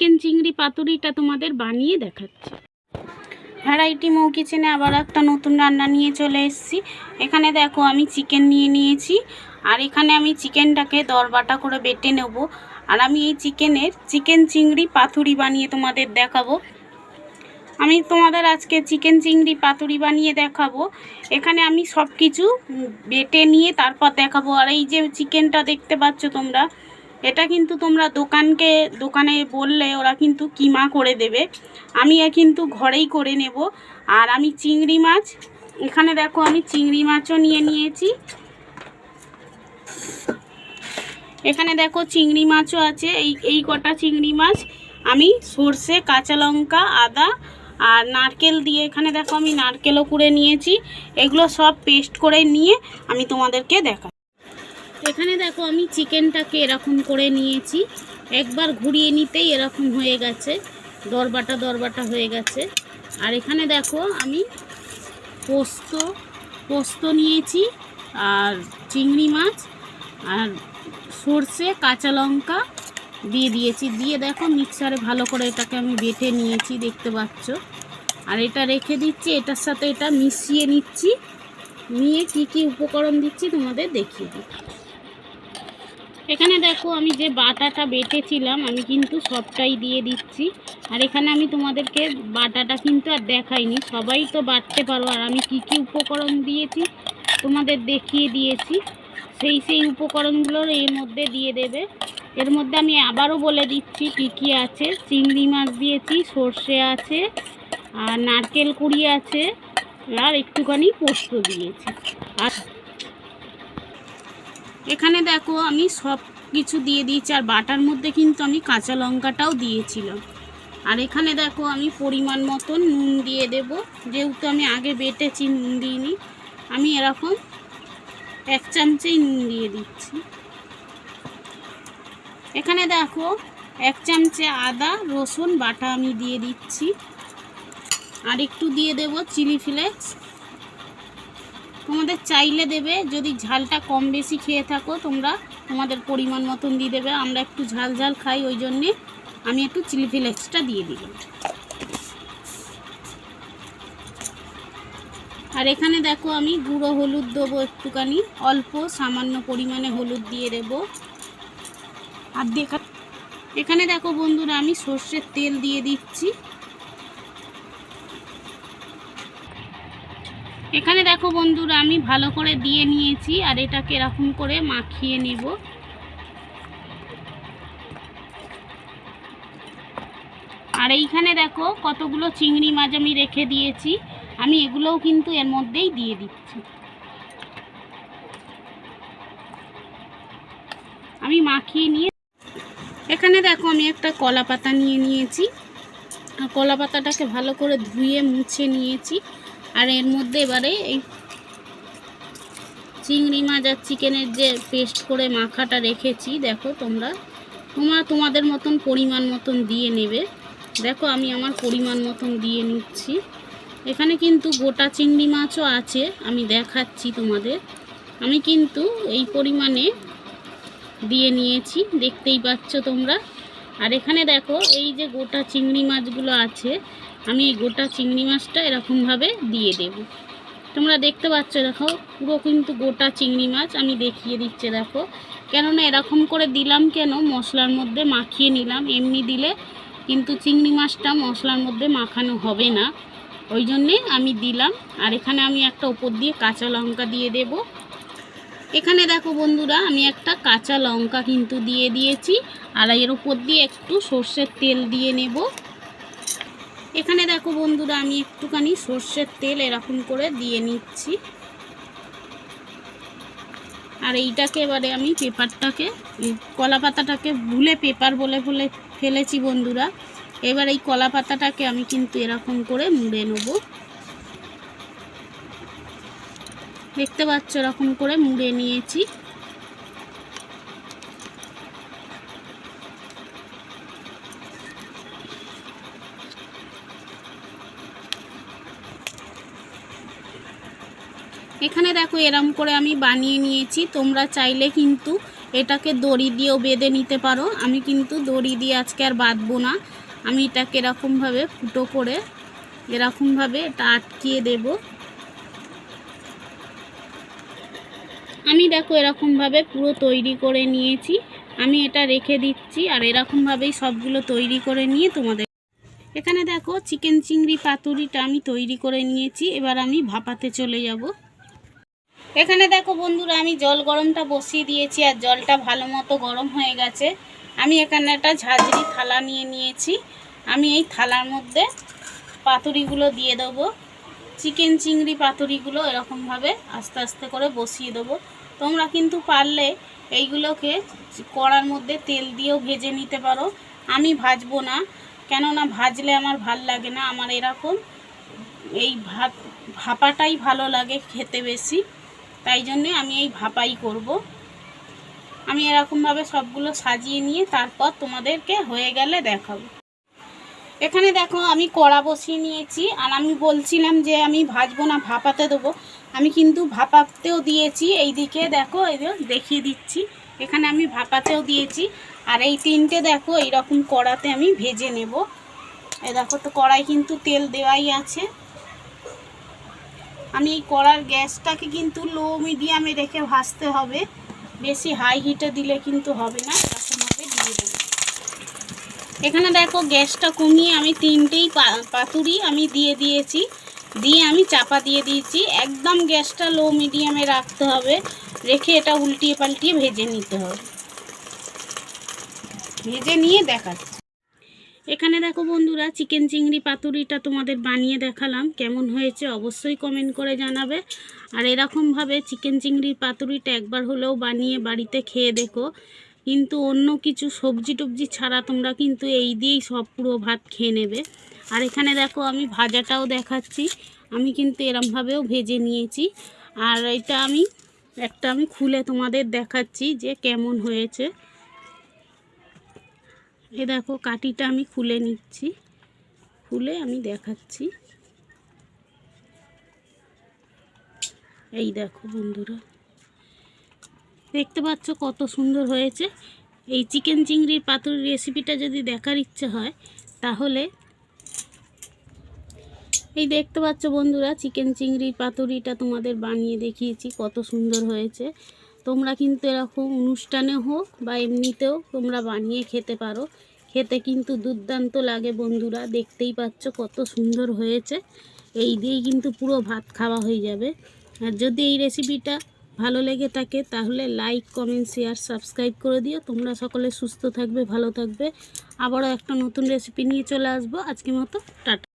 Chicken চিংড়ি পাতুরিটা তোমাদের বানিয়ে দেখাচ্ছি। ভ্যারাইটি মৌ কিচেনে আবার একটা নতুন রান্না নিয়ে চলে এসেছি। এখানে দেখো আমি চিকেন নিয়ে নিয়েছি, আর এখানে আমি চিকেনটাকে দরবাটা করে বেটে নেব। আর আমি এই চিকেনের চিকেন চিংড়ি, পাতুরি বানিয়ে তোমাদের দেখাবো। আমি তোমাদের আজকে চিকেন চিংড়ি, পাতুরি বানিয়ে দেখাবো। এখানে আমি সব কিছু বেটে নিয়ে তারপর দেখাবো। আর এই যে চিকেনটা দেখতে পাচ্ছ তোমরা এটা কিন্তু তোমরা দোকানকে, দোকানে বললে ওরা কিন্তু কিমা করে দেবে। আমি এ কিন্তু ঘরেই করে নেব। আর আমি চিংড়ি মাছ, এখানে দেখো আমি চিংড়ি মাছও নিয়ে নিয়েছি। এখানে দেখো চিংড়ি মাছও আছে, এই এই কটা চিংড়ি মাছ। আমি সর্ষে, কাঁচা লঙ্কা, আদা আর নারকেল দিয়ে এখানে দেখো আমি নারকেলও কুড়ে নিয়েছি। এগুলো সব পেস্ট করে নিয়ে আমি তোমাদেরকে দেখা এখানে দেখো আমি চিকেনটাকে এরকম করে নিয়েছি। একবার ঘুরিয়ে নিতেই এরকম হয়ে গেছে। দরবাটা দরবাটা হয়ে গেছে। আর এখানে দেখো আমি পোস্ত পোস্ত নিয়েছি আর চিংড়ি মাছ আর সর্ষে, কাঁচা লঙ্কা দিয়ে দিয়েছি। দিয়ে দেখো মিক্সারে ভালো করে এটাকে আমি বেটে নিয়েছি, দেখতে পাচ্ছ। আর এটা রেখে দিচ্ছি, এটার সাথে এটা মিশিয়ে নিচ্ছি। নিয়ে কি কি উপকরণ দিচ্ছি তোমাদের দেখিয়ে দিচ্ছি। এখানে দেখো আমি যে বাটাটা বেটেছিলাম, আমি কিন্তু সবটাই দিয়ে দিচ্ছি। আর এখানে আমি তোমাদেরকে বাটাটা কিন্তু আর দেখাইনি, সবাই তো বাটতে পারো। আর আমি কি কি উপকরণ দিয়েছি তোমাদের দেখিয়ে দিয়েছি। সেই সেই উপকরণগুলোর এর মধ্যে দিয়ে দেবে। এর মধ্যে আমি আবারও বলে দিচ্ছি কী কী আছে। চিংড়ি মাছ দিয়েছি, সর্ষে আছে, আর নারকেল কুড়ি আছে, আর একটুখানি পোস্ত দিয়েছি। আর এখানে দেখো আমি সব কিছু দিয়ে দিয়েছি, আর বাটার মধ্যে কিন্তু আমি কাঁচা লঙ্কাটাও দিয়েছিলাম। আর এখানে দেখো আমি পরিমাণ মতন নুন দিয়ে দেব, যেহেতু আমি আগে বেটেছি, নুন দিইনি। আমি এরকম এক চামচেই নুন দিয়ে দিচ্ছি। এখানে দেখো এক চামচে আদা, রসুন, বাটা আমি দিয়ে দিচ্ছি। আর একটু দিয়ে দেব চিলি ফ্লেক্স। তোমাদের চাইলে দেবে, যদি ঝালটা কম বেশি খেয়ে থাকো, তোমরা তোমাদের পরিমাণ মতন দিয়ে দেবে। আমরা একটু ঝাল ঝাল খাই, ওই জন্যে আমি একটু চিলি ফ্লেক্সটা দিয়ে দিলাম আর এখানে দেখো আমি গুঁড়ো হলুদ দেবো একটুখানি, অল্প সামান্য পরিমাণে হলুদ দিয়ে দেবো। আর দেখা এখানে দেখো বন্ধুরা, আমি সর্ষের তেল দিয়ে দিচ্ছি। এখানে দেখো বন্ধুরা, আমি ভালো করে দিয়ে নিয়েছি আর এটাকে এরকম করে মাখিয়ে নেব। আর এইখানে দেখো কতগুলো চিংড়ি মাছ আমি রেখে দিয়েছি, আমি এগুলোও কিন্তু এর মধ্যেই দিয়ে দিচ্ছি। আমি মাখিয়ে নিয়ে, এখানে দেখো আমি একটা কলা পাতা নিয়ে নিয়েছি। কলা পাতাটাকে ভালো করে ধুয়ে মুছে নিয়েছি। আর এর মধ্যে এবারে এই চিংড়ি মাছ আর চিকেনের যে পেস্ট করে মাখাটা রেখেছি, দেখো তোমরা। তোমরা তোমাদের মতন পরিমাণ মতন দিয়ে নেবে। দেখো আমি আমার পরিমাণ মতন দিয়ে নিচ্ছি। এখানে কিন্তু গোটা চিংড়ি মাছও আছে, আমি দেখাচ্ছি তোমাদের। আমি কিন্তু এই পরিমাণে দিয়ে নিয়েছি, দেখতেই পাচ্ছ তোমরা। আর এখানে দেখো এই যে গোটা চিংড়ি মাছগুলো আছে আমি এই গোটা চিংড়ি মাছটা এরকমভাবে দিয়ে দেব। তোমরা দেখতে পাচ্ছ, দেখো, পুরো কিন্তু গোটা চিংড়ি মাছ আমি দেখিয়ে দিচ্ছে, দেখো। কেননা এরকম করে দিলাম কেন, মশলার মধ্যে মাখিয়ে নিলাম। এমনি দিলে কিন্তু চিংড়ি মাছটা মশলার মধ্যে মাখানো হবে না। ওই জন্যে আমি দিলাম। আর এখানে আমি একটা ওপর দিয়ে কাঁচা লঙ্কা দিয়ে দেব। এখানে দেখো বন্ধুরা, আমি একটা কাঁচা লঙ্কা কিন্তু দিয়ে দিয়েছি। আর এর উপর দিয়ে একটু সর্ষের তেল দিয়ে নেব। এখানে দেখো বন্ধুরা, আমি একটুখানি সর্ষের তেল এরকম করে দিয়ে নিচ্ছি। আর এইটাকে এবারে আমি পেপারটাকে কলা পাতাটাকে ভুলে পেপার বলে বলে ফেলেছি বন্ধুরা। এবার এই কলা পাতাটাকে আমি কিন্তু এরকম করে মুড়ে নেব। দেখতে পাচ্ছ, এরকম করে মুড়ে নিয়েছি। এখানে দেখো এরম করে আমি বানিয়ে নিয়েছি। তোমরা চাইলে কিন্তু এটাকে দড়ি দিয়েও বেঁধে নিতে পারো। আমি কিন্তু দড়ি দিয়ে আজকে আর বাঁধবো না। আমি এটাকে এরকমভাবে ফুটো করে এরকমভাবে এটা আটকিয়ে দেব। আমি দেখো এরকমভাবে পুরো তৈরি করে নিয়েছি। আমি এটা রেখে দিচ্ছি আর এরকমভাবেই সবগুলো তৈরি করে নিয়ে তোমাদের এখানে দেখো চিকেন চিংড়ি পাতুরিটা আমি তৈরি করে নিয়েছি। এবার আমি ভাপাতে চলে যাব। এখানে দেখো বন্ধুরা, আমি জল গরমটা বসিয়ে দিয়েছি আর জলটা ভালো মতো গরম হয়ে গেছে। আমি এখানে একটা ঝাঁঝরি থালা নিয়ে নিয়েছি। আমি এই থালার মধ্যে পাতুরিগুলো দিয়ে দেবো। চিকেন চিংড়ি পাতুরিগুলো এরকমভাবে আস্তে আস্তে করে বসিয়ে দেবো। তোমরা কিন্তু পারলে এইগুলোকে কড়ার মধ্যে তেল দিয়েও ভেজে নিতে পারো। আমি ভাজবো না, কেননা ভাজলে আমার ভালো লাগে না। আমার এরকম এই ভাত, ভাপাটাই ভালো লাগে খেতে বেশি। তাই জন্যে আমি এই ভাপাই করব। আমি এরকমভাবে সবগুলো সাজিয়ে নিয়ে তারপর তোমাদেরকে হয়ে গেলে দেখাবো। এখানে দেখো আমি কড়া বসিয়ে নিয়েছি, আর আমি বলছিলাম যে আমি ভাজবো না, ভাপাতে দেবো। আমি কিন্তু ভাপাতেও দিয়েছি এই দিকে দেখো, এই দেখিয়ে দিচ্ছি। এখানে আমি ভাপাতেও দিয়েছি, আর এই তিনটে দেখো, এইরকম কড়াতে আমি ভেজে নেব। এ দেখো তো কড়াই কিন্তু তেল দেওয়াই আছে। আমি এই কড়ার গ্যাসটাকে কিন্তু লো মিডিয়ামে রেখে ভাজতে হবে। বেশি হাই হিটে দিলে কিন্তু হবে না এরকমভাবে দিয়ে দেবো। এখানে দেখো গ্যাসটা কমিয়ে আমি তিনটেই পাতুরি আমি দিয়ে দিয়েছি। দিয়ে আমি চাপা দিয়ে দিয়েছি। একদম গ্যাসটা লো মিডিয়ামে রাখতে হবে। রেখে এটা উল্টিয়ে পাল্টিয়ে ভেজে নিতে হবে। ভেজে নিয়ে দেখাচ্ছি। এখানে দেখো বন্ধুরা চিকেন চিংড়ি পাতুরিটা তোমাদের বানিয়ে দেখালাম। কেমন হয়েছে অবশ্যই কমেন্ট করে জানাবে। আর এরকমভাবে চিকেন চিংড়ির পাতুরিটা একবার হলেও বানিয়ে বাড়িতে খেয়ে দেখো। কিন্তু অন্য কিছু সবজি টবজি ছাড়া তোমরা কিন্তু এই দিয়েই সব পুরো ভাত খেয়ে নেবে। আর এখানে দেখো আমি ভাজাটাও দেখাচ্ছি। আমি কিন্তু এরমভাবেও ভেজে নিয়েছি। আর এটা আমি, একটা আমি খুলে তোমাদের দেখাচ্ছি যে কেমন হয়েছে। এ দেখো কাটিটা আমি খুলে নিচ্ছি। খুলে আমি দেখাচ্ছি। এই দেখো বন্ধুরা। দেখতে পাচ্ছ কত সুন্দর হয়েছে। এই চিকেন চিংড়ির পাতুরির রেসিপিটা যদি দেখার ইচ্ছে হয়, তাহলে এই দেখতে পাচ্ছ বন্ধুরা, চিকেন চিংড়ির পাতুরিটা তোমাদের বানিয়ে দেখিয়েছি, কত সুন্দর হয়েছে। তোমরা কিন্তু এরকম অনুষ্ঠানে হোক বা এমনিতেও তোমরা বানিয়ে খেতে পারো। খেতে কিন্তু দুর্দান্ত লাগে বন্ধুরা, দেখতেই পাচ্ছ কত সুন্দর হয়েছে। এই দিয়েই কিন্তু পুরো ভাত খাওয়া হয়ে যাবে। আর যদি এই রেসিপিটা ভালো লেগে থাকে, তাহলে লাইক কমেন্ট শেয়ার সাবস্ক্রাইব করে দিও। তোমরা সকলে সুস্থ থাকবে, ভালো থাকবে। আবারও একটা নতুন রেসিপি নিয়ে চলে আসব। আজকের মতো, টাটা।